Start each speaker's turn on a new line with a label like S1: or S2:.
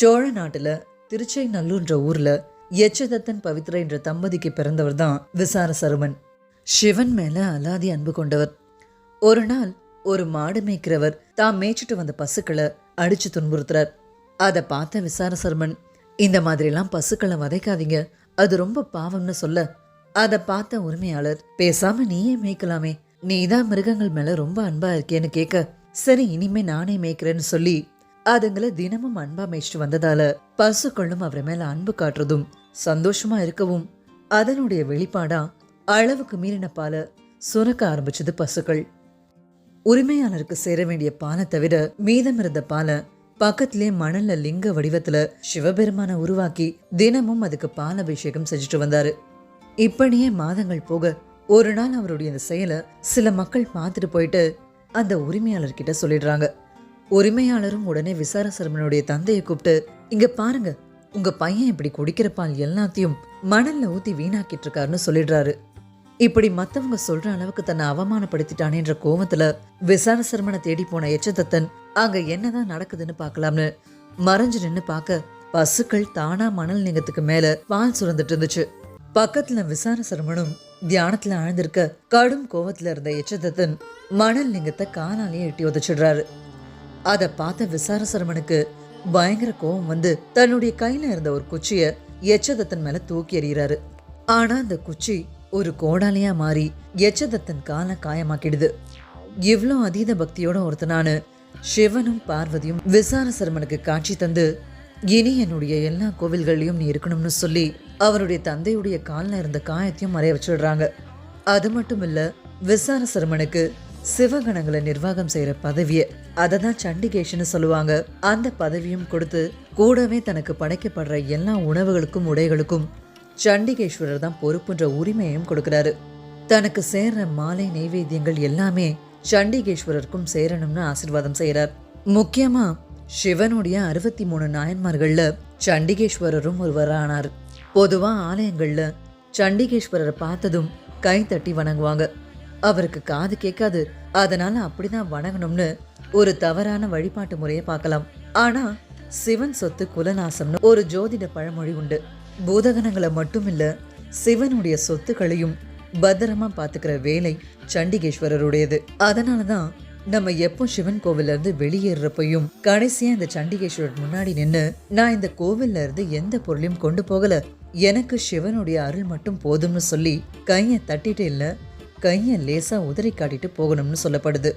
S1: சோழ நாட்டுல திருச்செநல்லூர்ன்ற ஊரில் எச்சதத்தன் பவித்ரா என்ற தம்பதிக்கு பிறந்தவர் தான் விசார சருமன். சிவன் மேலே அலாதி அன்பு கொண்டவர். ஒரு நாள் ஒரு மாடு மேய்க்கிறவர் தாம் மேய்ச்சிட்டு வந்த பசுக்களை அடிச்சு துன்புறுத்துறார். அதை பார்த்த விசார சருமன் இந்த மாதிரிலாம் பசுக்களை வதைக்காதீங்க. அது ரொம்ப பாவம்னு சொல்ல. அதை பார்த்த உரிமையாளர் பேசாம நீயே மேய்க்கலாமே. நீதான் மிருகங்கள் மேல ரொம்ப அன்பா இருக்கேன்னு கேட்க சரி இனிமே நானே மேய்க்கிறேன்னு சொல்லி அதுங்களை தினமும் அன்பா மேய்ச்சிட்டு வந்ததால பசுக்களும் அவர் மேல அன்பு காட்டுறதும் சந்தோஷமா இருக்கவும் அதனுடைய வெளிப்பாடா அளவுக்கு மீறின பாலை சுரக்க ஆரம்பிச்சது பசுக்கள். உரிமையாளருக்கு சேர வேண்டிய பாலை தவிர மீதம் இருந்த பாலை பக்கத்திலே மணல்ல லிங்க வடிவத்துல சிவபெருமான உருவாக்கி தினமும் அதுக்கு பால் அபிஷேகம் செஞ்சுட்டு வந்தாரு. இப்படியே மாதங்கள் போக ஒரு நாள் அவருடைய இந்த செயலை சில மக்கள் பார்த்துட்டு போயிட்டு அந்த உரிமையாளர்கிட்ட சொல்லிடுறாங்க. உரிமையாளரும் உடனே விசாரசர்மனுடைய தந்தையை கூப்பிட்டு இங்க பாருங்க உங்க பையன் இப்படி குடிக்கிற பால் எல்லாத்தையும் மணல்ல ஊத்தி வீணாக்கிட்டு இருக்காருன்னு சொல்லிடுறாரு. இப்படி மத்தவங்க சொல்ற அளவுக்கு தன்னை அவமானப்படுத்திட்டானேன்ற கோவத்துல விசார சர்மனை தேடி போன எச்சதத்தன் அங்க என்னதான் நடக்குதுன்னு பார்க்கலாம்னு மறைஞ்சு நின்னு பார்க்க பசுக்கள் தானா மணல் லிங்கத்துக்கு மேல பால் சுரந்துட்டு இருந்துச்சு. பக்கத்துல விசார சர்மனும் தியானத்துல ஆழ்ந்திருக்க கடும் கோவத்துல இருந்த எச்சதத்தன் மணல் லிங்கத்தை காலாலேயே எட்டி உதச்சிடுறாரு. அதை பார்த்த விசாரசரமனுக்கு பயங்கர கோபம் வந்து தன்னுடைய கையில இருந்த ஒரு குச்சிய எச்சதத்தன் மேல தூக்கி எறிகிறாரு. ஆனா அந்த குச்சி ஒரு கோடாலியா மாறி எச்சதத்தன் காலை காயமாக்கிடுது. இவ்வளோ அதீத பக்தியோட ஒருத்தனானு சிவனும் பார்வதியும் விசாரசரமனுக்கு காட்சி தந்து இனி என்னுடைய எல்லா கோவில்கள்லையும் நீ இருக்கணும்னு சொல்லி அவருடைய தந்தையுடைய காலில் இருந்த காயத்தையும் மறைய வச்சிடுறாங்க. அது மட்டும் இல்லை விசாரசரமனுக்கு சிவகணங்களை நிர்வாகம் செய்யற பதவியை அதை தான் சண்டிகேஷன்னு சொல்லுவாங்க. அந்த பதவியும் கொடுத்து கூடவே தனக்கு படைக்கப்படுற எல்லா உணவுகளுக்கும் உடைகளுக்கும் சண்டிகேஸ்வரர் தான் பொறுப்புன்ற உரிமையையும் கொடுக்கிறாரு. தனக்கு சேர்ற மாலை நெய்வேத்தியங்கள் எல்லாமே சண்டிகேஸ்வரருக்கும் சேரணும்னு ஆசிர்வாதம் செய்கிறார் முக்கியமா சிவனுடைய அறுபத்தி மூணு நாயன்மார்கள்ல சண்டிகேஸ்வரரும் ஒருவரானார் பொதுவா ஆலயங்கள்ல சண்டிகேஸ்வரரை பார்த்ததும் கை தட்டி வணங்குவாங்க. அவருக்கு காது கேட்காது. அதனால அப்படிதான் வணங்கணும்னு ஒரு தவறான வழிபாட்டு முறையை பார்க்கலாம். ஆனா சிவன் சொத்து குலநாசம்னு ஒரு ஜோதிட பழமொழி உண்டு. பூதகணங்களை மட்டும் இல்ல சிவனுடைய சொத்துக்களையும் பத்திரமா பாத்துக்கிற வேலை சண்டிகேஸ்வரருடையது. அதனாலதான் நம்ம எப்போ சிவன் கோவில்ல இருந்து வெளியேறப்பையும் கடைசியா இந்த சண்டிகேஸ்வரர் முன்னாடி நின்று நான் இந்த கோவில்ல இருந்து எந்த பொருளையும் கொண்டு போகல. எனக்கு சிவனுடைய அருள் மட்டும் போதும்னு சொல்லி கையை தட்டிட்டு இல்லை. கையை லேசாக உதறி காட்டிட்டு போகணும்னு சொல்லப்படுது.